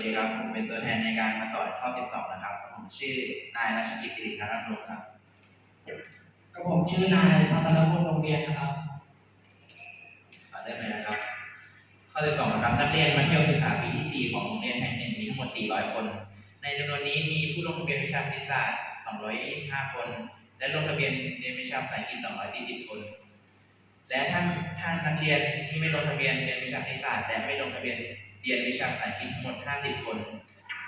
วัสดีครับ ผมเป็นตัวแทนในการมาสอนข้อ 12 นะครับ ผมชื่อนายราชกิจสิริธารนุครับกับผมชื่อนายพัทรพลโรงเรียนนะครับขอเริ่มเลยนะครับ ข้อ 12 นะครับ นักเรียนมัธยมศึกษาปีที่ 4 ของโรงเรียนแห่งหนึ่งมีทั้งหมด 400 คน ในจำนวนนี้มีผู้ลงทะเบียนวิชาคณิตศาสตร์ 225 คน และลงทะเบียนเรียนวิชาภาษาอังกฤษ 240 คน และท่านท่านนักเรียนที่ไม่ลงทะเบียนเรียนวิชาคณิตศาสตร์และไม่ลงทะเบียน เรียนวิชาภาษาอังกฤษทั้งหมด 50 คน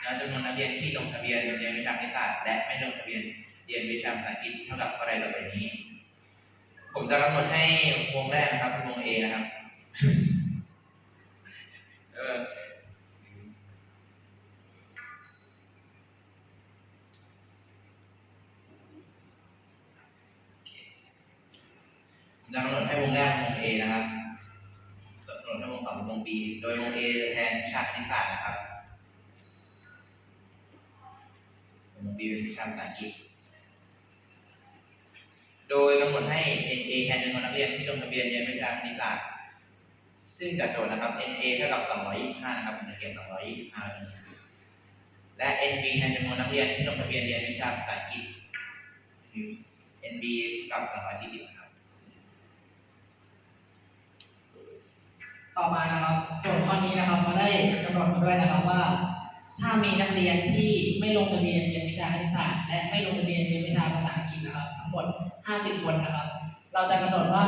แล้วจำนวนนักเรียนที่ลงทะเบียนเรียนวิชาคณิตศาสตร์และไม่ลงทะเบียนเรียนวิชาภาษาอังกฤษเท่ากับข้อใดต่อไปนี้ ผมจะกำหนดให้วงแรกนะครับเป็นวง A นะครับเออผมจะกำหนดให้วงแรกเป็นวง A นะครับ B โดยวง A จะแทนวิชาคณิตศาสตร์นะครับวง B เป็นวิชาภาษาอังกฤษ โดยกำหนดให้ NA แทนจำนวนนักเรียนที่ลงทะเบียนเรียนวิชาคณิตศาสตร์ ซึ่งจากโจทย์นะครับ NA เท่ากับ 225 นะครับผมจะเขียน 225ตรงนี้และ NB แทนจำนวนนักเรียนที่ลงทะเบียนเรียนวิชาภาษาอังกฤษ NB กับ 240นะครับ ต่อมานะครับโจทย์ข้อนี้นะครับเขาได้กำหนดมาด้วยนะครับว่า ถ้ามีนักเรียนที่ไม่ลงทะเบียนเรียนวิชาคณิตศาสตร์และไม่ลงทะเบียนเรียนวิชาภาษาอังกฤษนะครับ ทั้งหมด 50 คนนะครับ เราจะกำหนดว่า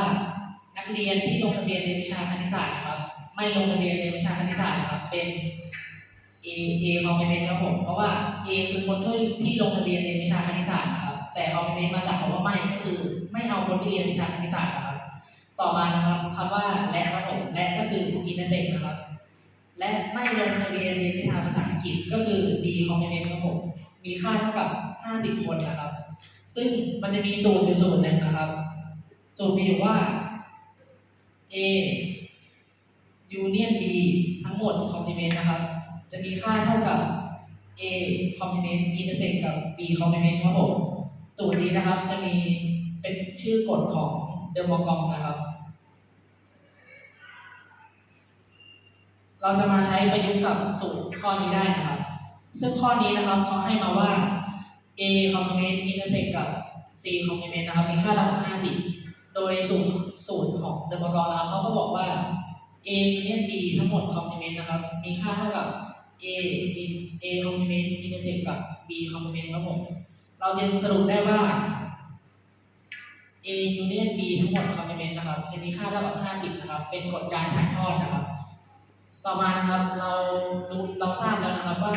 นักเรียนที่ลงทะเบียนเรียนวิชาคณิตศาสตร์นะครับ ไม่ลงทะเบียนเรียนวิชาคณิตศาสตร์นะครับเป็น A A complement ครับผมเพราะว่า A คือคนที่ที่ลงทะเบียนเรียนวิชาคณิตศาสตร์นะครับแต่ complement มาจากคำว่าไม่ก็คือ ไม่เอาคนที่เรียนวิชาคณิตศาสตร์นะครับ ต่อมานะครับคำว่าและครับผมและก็คือ intersect นะครับ และไม่ลงทะเบียนเรียนวิชาภาษาอังกฤษก็คือ D complement ครับผมมีค่าเท่ากับ 50 คนนะครับ ซึ่งมันจะมีสูตรอยู่สูตรหนึ่งนะครับ สูตรมีอยู่ว่า A union B ทั้งหมด complement นะครับ จะมีค่าเท่ากับ A complement intersect กับ B complement ครับผมสูตรนี้นะครับจะมีเป็นชื่อกฎของ เดอร์มอกอมนะครับ เราจะมาใช้ประยุกต์กับสูตรข้อนี้ได้นะครับ ซึ่งข้อนี้นะครับเขาให้มาว่า a complement intersect กับ c complement นะครับ มีค่าเท่ากับ50 โดยสูตรสูตรของเดอมกอมนะครับเขาก็บอกว่า a union b ทั้งหมด complement นะครับ มีค่าเท่ากับ a a complement intersect กับ b complement ครับผมเราจึงสรุปได้ว่า A union B ทั้งหมด complement นะครับ จะมีค่าเท่ากับ 50 นะครับ เป็นกฎการถ่ายทอดนะครับ ต่อมานะครับ เรารู้เราทราบแล้วนะครับว่า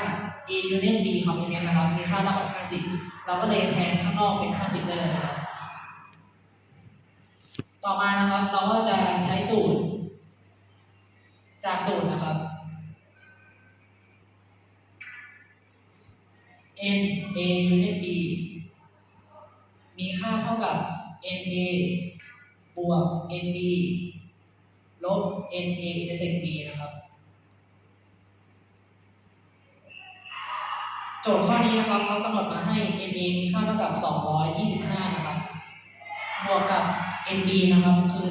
A union B complement นะครับ มีค่าเท่ากับ 50 เราก็เลยแทนข้างนอกเป็น 50 ได้เลยนะครับ ต่อมานะครับ เราก็จะใช้สูตร จากสูตรนะครับ N A union B มีค่าเท่ากับ NA บวก NB ลบ NA intersect B นะครับ โจทย์ข้อนี้นะครับเขากำหนดมาให้ NA มีค่าเท่ากับ 225 นะครับ บวกกับ NB นะครับ คือ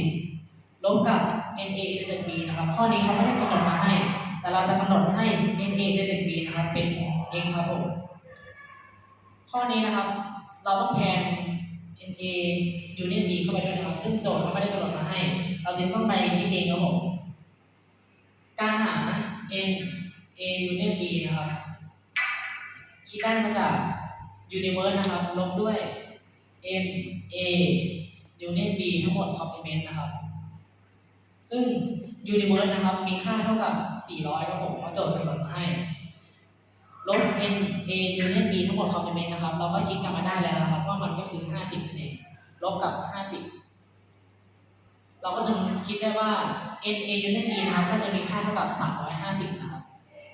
240 ลบกับ NA intersect B นะครับ ข้อนี้เขาไม่ได้กำหนดมาให้ แต่เราจะกำหนดให้ NA intersect B นะครับ เป็น x ครับผม ข้อนี้นะครับ เราต้องแทน NA union B เข้าไปด้วยนะครับ ซึ่งโจทย์เขาไม่ได้กำหนดมาให้ เราจึงต้องไปคิดเองครับผม การหา N A union B นะครับ คิดได้มาจาก universe นะครับ ลบด้วย N A union B ทั้งหมด complement นะครับ ซึ่ง universe นะครับ มีค่าเท่ากับ 400 ครับผมเพราะโจทย์กำหนดมาให้ ลบ n a union b ทั้งหมด complement นะครับ เราก็คิดกลันมาได้แล้วนะครับ ว่ามันก็คือ 50นั่นเอง ลบกับ 50 เราก็จึงคิดได้ว่า n a union b นะครับ ก็จะมีค่าเท่ากับ 350 นะครับ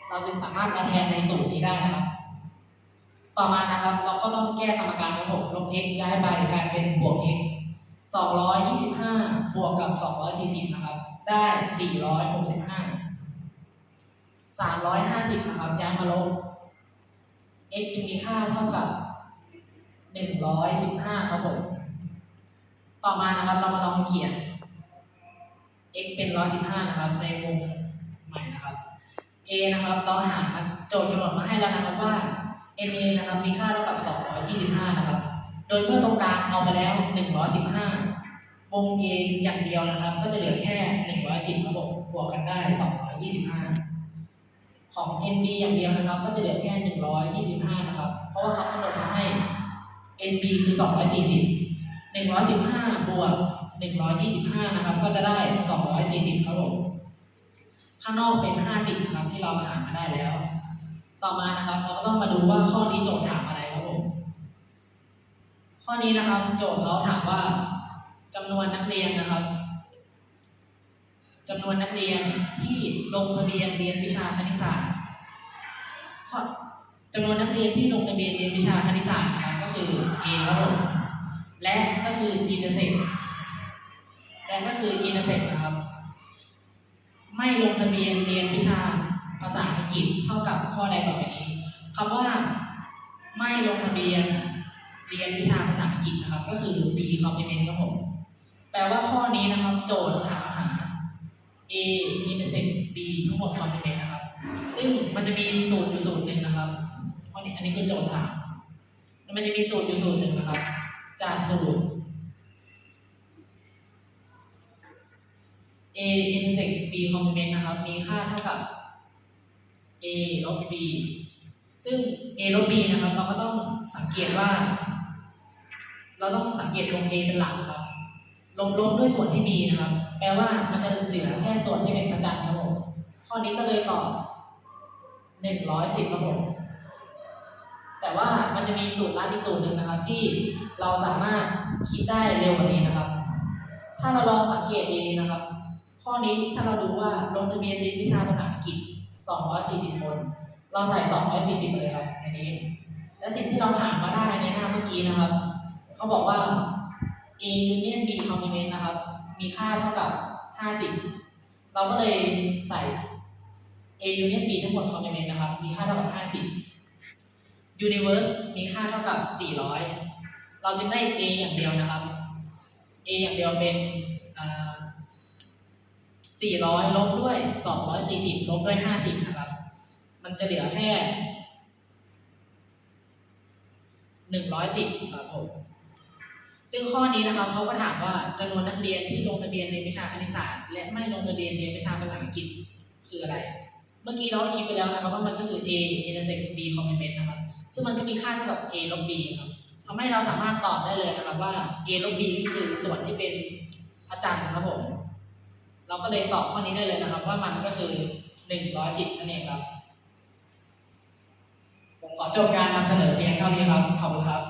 เราจึงสามารถมาแทนในสูตรนี้ได้นะครับ ต่อมานะครับ เราก็ต้องแก้สมการครับผมลบ x ย้ายไปกลายเป็นบวก x 225 บวกกับ 240 นะครับ ได้ 465 350 นะครับย้ายมาลบ x จึงมีค่าเท่ากับ 115 ครับผม ต่อมานะครับเรามาลองเขียน x เป็น 115 นะครับ ในวงใหม่นะครับ A นะครับเราหาโจทย์กำหนดมาให้แล้วนะครับว่า NA นะครับมีค่าเท่ากับ 225 นะครับ โดยเมื่อตรงกลางเอาไปแล้ว 115 วง A อย่างเดียวนะครับ ก็จะเหลือแค่ 110 ครับผมบวกกันได้ 225 ของ NB อย่างเดียวนะครับ ก็จะเหลือแค่ 125 นะครับ เพราะว่าเขากำหนดมาให้ NB คือ 240 115 บวก 125 นะครับ ก็จะได้ 240 ครับผมข้างนอกเป็น 50 นะครับ ที่เราหามาได้แล้ว ต่อมานะครับ เราก็ต้องมาดูว่าข้อนี้โจทย์ถามอะไรครับผมข้อนี้นะครับ โจทย์เขาถามว่าจำนวนนักเรียนนะครับ จำนวนนักเรียนที่ลงทะเบียนเรียนวิชาคณิตศาสตร์จำนวนนักเรียนที่ลงทะเบียนเรียนวิชาคณิตศาสตร์นะครับก็คือ A ครับผมและก็คือ intersect และก็คือ intersect นะครับ ไม่ลงทะเบียนเรียนวิชาภาษาอังกฤษเท่ากับข้อใดต่อไปนี้คำว่าไม่ลงทะเบียนเรียนวิชาภาษาอังกฤษนะครับ ก็คือ B complement ครับผมแปลว่าข้อนี้นะครับ โจทย์ถามหา A intersect B ทั้งหมด complement นะครับ ซึ่งมันจะมีสูตรอยู่สูตรหนึ่งนะครับข้อนี้อันนี้คือโจทย์ถามแล้วมันจะมีสูตรอยู่สูตรหนึ่งนะครับ จากสูตร A intersect B complement นะครับ มีค่าเท่ากับ A ลบ B ซึ่ง A ลบ B นะครับ เราก็ต้องสังเกตว่า เราต้องสังเกตตรง A เป็นหลักครับ ลบลบด้วยส่วนที่ B นะครับ แปลว่ามันจะเหลือแค่ส่วนที่เป็นประจันครับผมข้อนี้ก็เลยตอบหนึ่งร้อยสิบครับผมแต่ว่ามันจะมีสูตรลัดอีกสูตรหนึ่งนะครับ ที่เราสามารถคิดได้เร็วกว่านี้นะครับ ถ้าเราลองสังเกตดีๆนะครับ ข้อนี้ถ้าเราดูว่าลงทะเบียนเรียนวิชาภาษาอังกฤษ 240 คน เราใส่ 240เลยครับในนี้ และสิ่งที่เราหามาได้ในหน้าเมื่อกี้นะครับ เขาบอกว่า A union B complement นะครับ มีค่าเท่ากับ 50 เราก็เลยใส่ A union B ทั้งหมด complement นะครับ มีค่าเท่ากับ 50 universe มีค่าเท่ากับ 400 เราจึงได้ A อย่างเดียวนะครับ A อย่างเดียวเป็นอ่า400 ลบด้วย 240 ลบด้วย 50 นะครับ มันจะเหลือแค่ 110 ครับผม ซึ่งข้อนี้นะครับเขาก็ถามว่าจำนวนนักเรียนที่ลงทะเบียนเรียนวิชาคณิตศาสตร์ และไม่ลงทะเบียนเรียนวิชาภาษาอังกฤษคืออะไร เมื่อกี้เราคิดไปแล้วนะครับว่ามันก็คือ A intersect B complement นะครับ ซึ่งมันก็มีค่าเท่ากับ A ลบ B ครับทำให้เราสามารถตอบได้เลยนะครับว่า A ลบ B ก็คือส่วนที่เป็นพระจันทร์ครับผมเราก็เลยตอบข้อนี้ได้เลยนะครับ ว่ามันก็คือ 110นั่นเองครับ ผมขอจบการนำเสนอเพียงเท่านี้ครับ ขอบคุณครับ